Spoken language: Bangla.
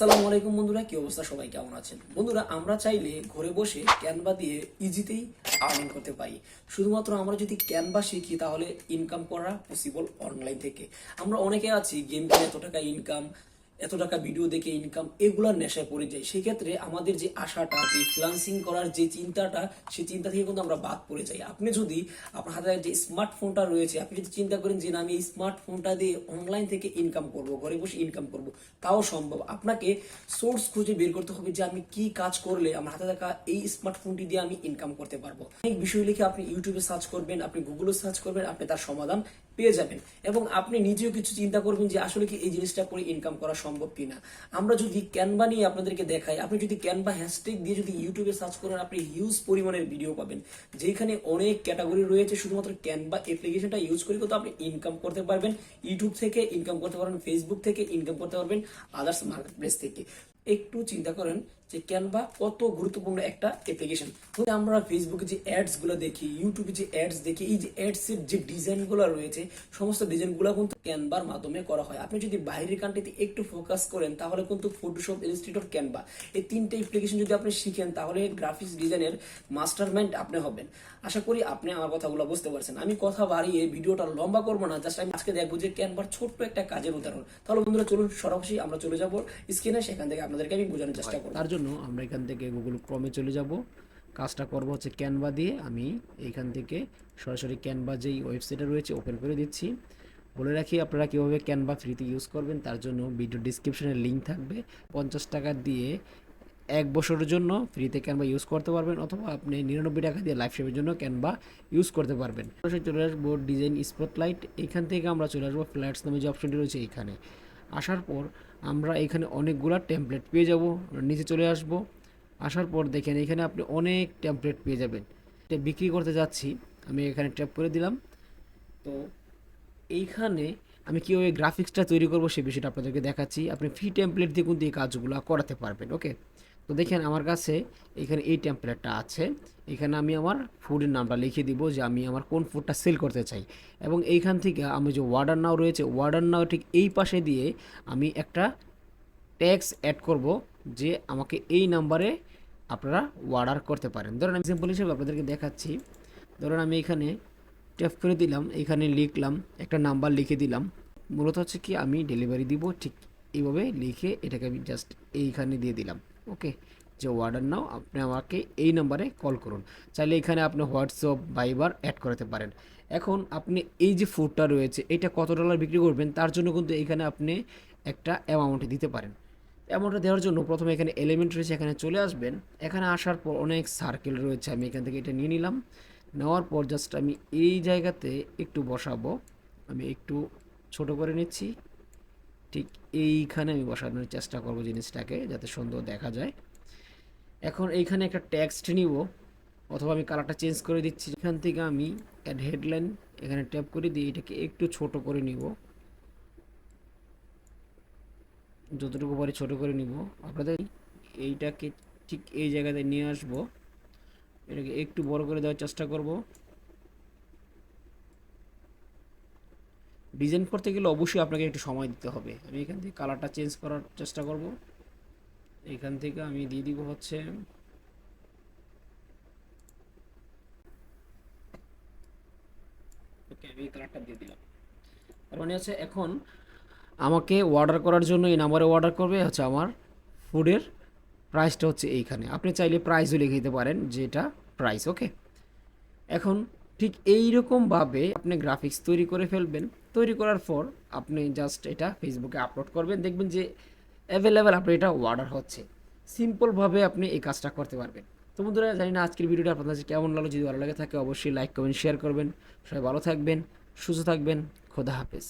আসসালামু আলাইকুম বন্ধুরা, কি অবস্থা? সবাই কেমন আছেন? বন্ধুরা, আমরা চাইলে ঘরে বসে ক্যানভা দিয়ে ইজিতেই আর্নিং করতে পারি। শুধুমাত্র আমরা যদি ক্যানভা শিখি, তাহলে ইনকাম করা পসিবল অনলাইন থেকে। আমরা অনেকে আছি গেম খেলে এত টাকা ইনকাম এত টাকা ভিডিও দেখে ইনকাম এগুলার নেশায় পড়ে যাই সেক্ষেত্রে আমাদের যে আশাটা, যে ফ্রিলান্সিং করার যে চিন্তাটা সেই চিন্তা থেকে কিন্তু আমরা বাদ পড়ে যাই। আপনি যদি আপনার হাতে যে স্মার্টফোনটা রয়েছে, আপনি যদি চিন্তা করেন যে না, আমি এই স্মার্টফোনটা দিয়ে অনলাইন থেকে ইনকাম করব, ঘরে বসে ইনকাম করব, তাও সম্ভব। আপনাকে সোর্স খুঁজে বের করতে হবে যে আমি কি কাজ করলে আমার হাতে থাকা এই স্মার্টফোনটি দিয়ে আমি ইনকাম করতে পারব। অনেক বিষয় লিখে আপনি ইউটিউবে সার্চ করবেন, আপনি গুগলে সার্চ করবেন, আপনি তার সমাধান পেয়ে যাবেন। এবং আপনি নিজেও কিছু চিন্তা করবেন যে আসলে কি এই জিনিসটা করে ইনকাম করা সম্ভব কিনা। আমরা যদি ক্যানভা নিয়ে আপনাদেরকে দেখাই, আপনি যদি ক্যানভা হ্যাশট্যাগ দিয়ে যদি ইউটিউবে সার্চ করেন, আপনি হিউজ পরিমাণের ভিডিও পাবেন। যেখানে অনেক ক্যাটাগরি রয়েছে, শুধুমাত্র ক্যানভা অ্যাপ্লিকেশনটা ইউজ করে কিন্তু আপনি ইনকাম করতে পারবেন। ইউটিউব থেকে ইনকাম করতে পারবেন ফেসবুক থেকে ইনকাম করতে পারবেন আদার্স মার্কেট প্লেস থেকে। একটু চিন্তা করেন যে ক্যানভা কত গুরুত্বপূর্ণ একটা অ্যাপ্লিকেশন আমরা ফেসবুকে যে অ্যাডসগুলো দেখি ইউটিউবে যে অ্যাডস দেখি এই যে অ্যাডস এর যে ডিজাইনগুলো রয়েছে সমস্ত ডিজাইনগুলো কিন্তু ক্যানভার মাধ্যমে করা হয়। আপনি যদি বাইরের কান্ট্রিতে একটু ফোকাস করেন তাহলে কিন্তু ফটোশপ ইনস্টিটিউট ক্যানভা এই তিনটে অ্যাপ্লিকেশন যদি আপনি শিখেন তাহলে গ্রাফিক্স ডিজাইনের মাস্টার মাইন্ড আপনি হবেন। আশা করি আপনি আমার কথাগুলো বুঝতে পারছেন। আমি কথা বাড়িয়ে ভিডিওটা লম্বা করব না জাস্ট আমি আজকে দেখব যে ক্যানভার ছোট্ট একটা কাজের উদাহরণ। তাহলে বন্ধুরা চলুন সরাসরি আমরা চলে যাব। স্ক্রিনে সেখান থেকে আপনাদেরকে আমি বোঝানোর চেষ্টা করব। তার জন্য আমরা এখান থেকে গুগল ক্রমে চলে যাব। কাজটা করব হচ্ছে ক্যানভা দিয়ে। আমি এইখান থেকে সরাসরি ক্যানভা যেই ওয়েবসাইটে রয়েছে ওপেন করে দিচ্ছি। বলে রাখি, আপনারা কীভাবে ক্যানভা ফ্রিতে ইউজ করবেন, তার জন্য ভিডিও ডিসক্রিপশনে লিঙ্ক থাকবে। পঞ্চাশ টাকা দিয়ে এক বছরের জন্য ফ্রিতে ক্যানভা ইউজ করতে পারবেন, অথবা আপনি নিরানব্বই টাকা দিয়ে লাইফ সেভের জন্য ক্যানভা ইউজ করতে পারবেন। চলে আসব ডিজাইন স্পটলাইট এখান থেকে আমরা চলে আসব ফ্ল্যাটস নামে যে অপশনটি রয়েছে এখানে। আসার পর আমরা এখানে অনেকগুলো টেমপ্লেট পেয়ে যাব, নিচে চলে আসব। আসার পর দেখেন এখানে আপনি অনেক টেমপ্লেট পেয়ে যাবেন। এটা বিক্রি করতে যাচ্ছি, আমি এখানে ট্যাপ করে দিলাম। তো এইখানে আমি কীভাবে গ্রাফিক্সটা তৈরি করব সে বিষয়টা আপনাদেরকে দেখাচ্ছি। আপনি ফ্রি টেমপ্লেট দিয়ে কিন্তু এই কাজগুলো করাতে পারবেন ওকে তো দেখেন আমার কাছে এখানে এই টেমপ্লেটটা আছে। এখানে আমি আমার ফুডের নামটা লিখে দিব যে আমি আমার কোন ফুডটা সেল করতে চাই। এবং এইখান থেকে আমি যে ওয়ার্ডার নাও রয়েছে ওয়ার্ডার নাও ঠিক এই পাশে দিয়ে আমি একটা ট্যাক্স অ্যাড করব যে আমাকে এই নাম্বারে আপনারা অর্ডার করতে পারেন। ধরুন আমি সিম্পল হিসেবে আপনাদেরকে দেখাচ্ছি। ধরুন আমি এখানে ট্যাপ করে দিলাম, এখানে লিখলাম, একটা নাম্বার লিখে দিলাম। মূলত হচ্ছে কি, আমি ডেলিভারি দিব, ঠিক এইভাবে লিখে এটাকে আমি জাস্ট এইখানে দিয়ে দিলাম। ওকে যে অর্ডার নাও, আপনি আমাকে এই নাম্বারে কল করুন। চাইলে এখানে আপনি হোয়াটসঅ্যাপ বাইবার অ্যাড করাতে পারেন। এখন আপনি এই যে ফুডটা রয়েছে, এটা কত ডলার বিক্রি করবেন, তার জন্য কিন্তু এখানে আপনি একটা অ্যামাউন্ট দিতে পারেন। অ্যামাউন্টটা দেওয়ার জন্য প্রথমে এখানে এলিমেন্ট রয়েছে, এখানে চলে আসবেন। এখানে আসার পর অনেক সার্কেল রয়েছে, আমি এখান থেকে এটা নিয়ে নিলাম। নেওয়ার পর জাস্ট আমি এই জায়গাতে একটু বসাবো। আমি একটু ছোট করে নিচ্ছি। ঠিক এইখানে আমি বসানোর চেষ্টা করব জিনিসটাকে যাতে সুন্দর দেখা যায়। এখন এইখানে একটা টেক্সট নিব, অথবা আমি কালারটা চেঞ্জ করে দিচ্ছি। এখান থেকে আমি অ্যাড হেডলাইন এখানে ট্যাপ করে দিয়ে এটাকে একটু ছোট করে নিব। যতটুকু পারি ছোট করে নিব। আপনাদের এইটাকে ঠিক এই জায়গাতে নিয়ে আসব। এটাকে একটু বড় করে দেওয়ার চেষ্টা করব। ডিজাইন করতে গেলে অবশ্যই আপনাকে একটু সময় দিতে হবে। আমি এখান থেকে কালারটা চেঞ্জ করার চেষ্টা করব। এখান থেকে আমি দিয়ে দিব হচ্ছে ওকে আমি কালারটা দিয়ে দিলাম। তার মানে হচ্ছে এখন আমাকে অর্ডার করার জন্য এই নাম্বারে অর্ডার করবে হচ্ছে আমার ফুডের প্রাইসটা হচ্ছে এইখানে। আপনি চাইলে প্রাইসও লিখে দিতে পারেন যেটা প্রাইস ওকে এখন ঠিক এই রকমভাবে আপনি গ্রাফিক্স তৈরি করে ফেলবেন। তৈরি করার পর আপনি জাস্ট এটা ফেসবুকে আপলোড করবেন। দেখবেন যে অ্যাভেলেবেল আপনার এটা অর্ডার হচ্ছে। সিম্পলভাবে আপনি এই কাজটা করতে পারবেন। তো বন্ধুরা, জানি না আজকের ভিডিওটা আপনাদের কাছে কেমন লাগল। যদি ভালো লাগে থাকে অবশ্যই লাইক কমেন্ট শেয়ার করবেন। সবাই ভালো থাকবেন, সুস্থ থাকবেন। খোদা হাফেজ।